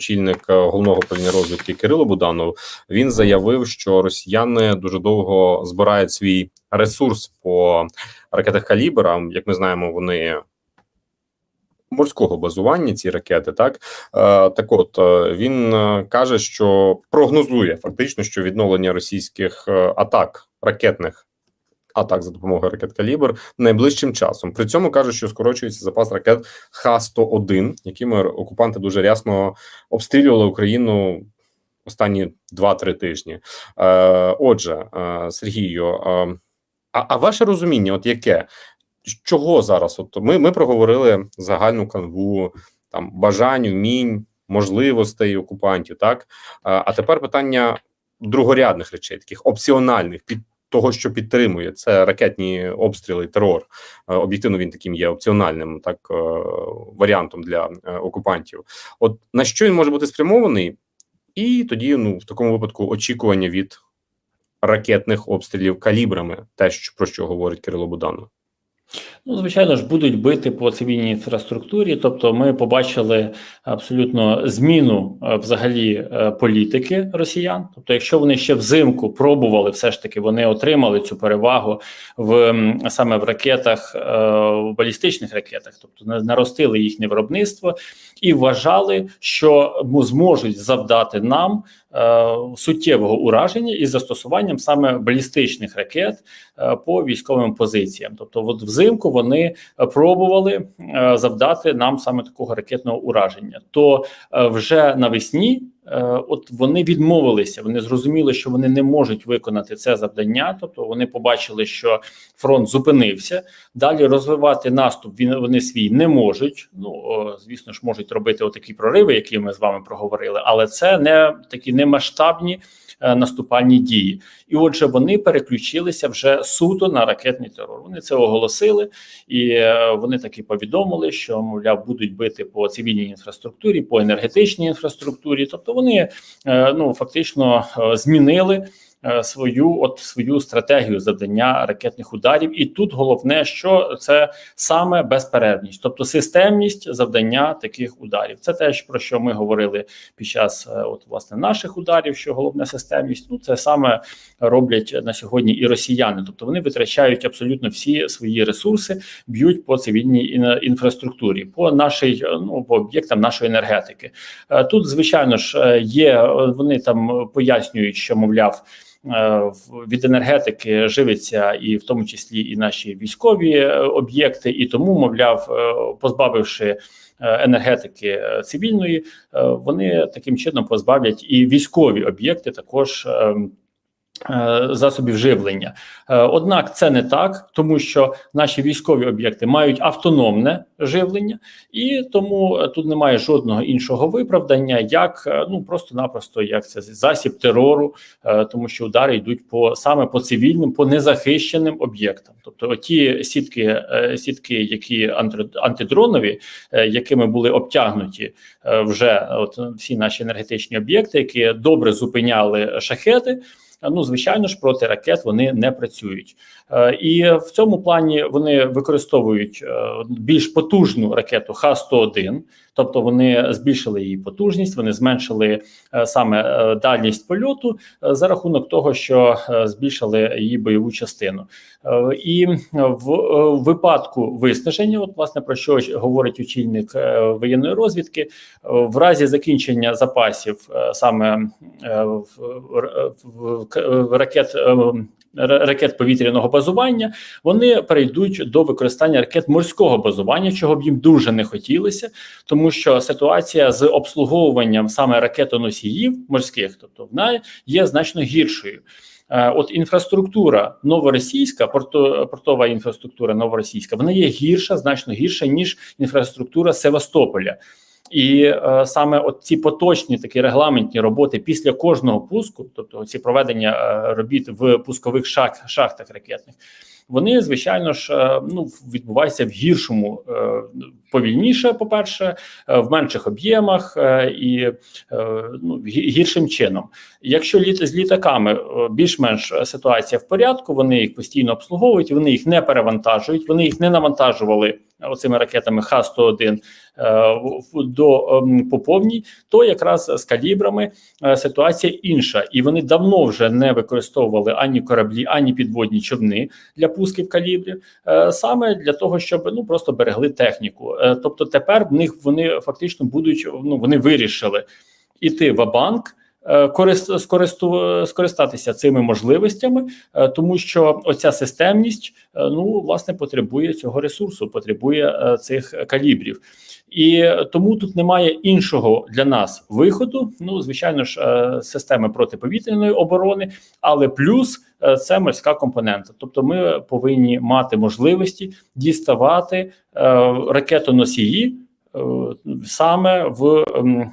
очільник е, головного управління розвідки Кирило Буданов, він заявив, що росіяни дуже довго збирають свій ресурс по ракетах калібра. Як ми знаємо, вони морського базування ці ракети, так е, так, от е, він каже, що прогнозує фактично, що відновлення російських атак ракетних. Атак за допомогою ракет Калібр найближчим часом. При цьому каже, що скорочується запас ракет Х-101, якими окупанти дуже рясно обстрілювали Україну останні 2-3 тижні. Е, Отже, е, Сергію, е, а, а ваше розуміння, от яке? Чого зараз? От ми, ми проговорили загальну канву там бажань, вмінь, можливостей окупантів, так а, а тепер питання другорядних речей, таких опціональних під того, що підтримує це ракетні обстріли, терор. Е, Об'єктивно він таким є опціональним, так е, варіантом для е, окупантів. От на що він може бути спрямований, і тоді, ну в такому випадку, очікування від ракетних обстрілів калібрами, те, що про що говорить Кирило Буданов. Ну, звичайно ж, будуть бити по цивільній інфраструктурі. Тобто, ми побачили абсолютно зміну е, взагалі е, політики росіян. Тобто, якщо вони ще взимку пробували, все ж таки вони отримали цю перевагу в саме в ракетах, е, в балістичних ракетах, тобто на- наростили їхнє виробництво і вважали, що зможуть завдати нам суттєвого ураження із застосуванням саме балістичних ракет по військовим позиціям. Тобто, от взимку вони е, пробували е, завдати нам саме такого ракетного ураження. То е, вже навесні. Е, От вони відмовилися, вони зрозуміли, що вони не можуть виконати це завдання. Тобто вони побачили, що фронт зупинився. Далі розвивати наступ він вони свій не можуть. Ну звісно ж, можуть робити отакі прориви, які ми з вами проговорили, але це не такі не масштабні е, наступальні дії. І отже, вони переключилися вже суто на ракетний терор. Вони це оголосили, і е, вони таки повідомили, що мовляв будуть бити по цивільній інфраструктурі, по енергетичній інфраструктурі. Тобто вони е, ну фактично е, змінили. е, Свою от свою стратегію завдання ракетних ударів, і тут головне, що це саме безперервність, тобто системність завдання таких ударів. Це теж про що ми говорили під час от власне наших ударів. Що головне системність, ну це саме роблять на сьогодні і росіяни, тобто вони витрачають абсолютно всі свої ресурси, б'ють по цивільній інфраструктурі, по нашій ну по об'єктам нашої енергетики. Е, Тут, звичайно ж, е, є е, вони там пояснюють, що мовляв. Від енергетики живиться і в тому числі і наші військові об'єкти, і тому, мовляв, позбавивши енергетики цивільної, вони таким чином позбавлять і військові об'єкти також. Е, Засобів живлення, Е, однак це не так, тому що наші військові об'єкти мають автономне живлення, і тому е, тут немає жодного іншого виправдання, як ну просто-напросто як це засіб терору, тому що удари йдуть по саме по цивільним, по незахищеним об'єктам. Тобто, ті сітки, сітки, які антидронові, якими були обтягнуті вже от всі наші енергетичні об'єкти, які добре зупиняли шахети. Ну, звичайно ж, проти ракет вони не працюють, Е, і в цьому плані вони використовують е, більш потужну ракету Х-101, тобто вони збільшили її потужність, вони зменшили е, саме е, дальність польоту е, за рахунок того, що збільшили її бойову частину. І в випадку виснаження, от власне про що говорить очільник воєнної розвідки, в разі закінчення запасів саме в, ракет. Ра- Ракет повітряного базування вони перейдуть до використання ракет морського базування, чого б їм дуже не хотілося, тому що ситуація з обслуговуванням саме ракетоносіїв морських, тобто вона є значно гіршою. Е, От інфраструктура новоросійська, порто, портова інфраструктура новоросійська, вона є гірша, значно гірша ніж інфраструктура Севастополя. І е, саме от ці поточні такі регламентні роботи після кожного пуску, тобто ці проведення е, робіт в пускових шах, шахтах ракетних, вони звичайно ж е, ну відбуваються в гіршому е, повільніше, по перше, е, в менших об'ємах е, і е, ну гі- гіршим чином. Якщо літ з літаками е, більш-менш е, ситуація в порядку, вони їх постійно обслуговують, вони їх не перевантажують, вони їх не навантажували оцими ракетами Х-101 е, в- до поповній, то якраз з калібрами е, ситуація інша, і вони давно вже не використовували ані кораблі, ані підводні човни для пусків калібрів, е, саме для того, щоб ну просто берегли техніку. Е, Тобто, тепер в них вони фактично будуть ну вони вирішили іти в банк. Скористу, скористатися цими можливостями, е, тому що оця системність е, ну власне потребує цього ресурсу, потребує е, цих калібрів, і тому тут немає іншого для нас виходу. Ну звичайно ж, е, системи протиповітряної оборони, але плюс е, це морська компонента. Тобто, ми повинні мати можливості діставати е, ракетоносії. Е, Саме в,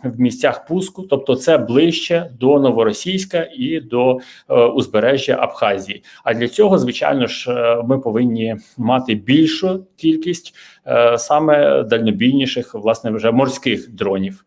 в місцях пуску, тобто це ближче до новоросійська і до е, узбережжя Абхазії. А для цього, звичайно ж, е, ми повинні мати більшу кількість саме дальнобійніших, власне, вже морських дронів.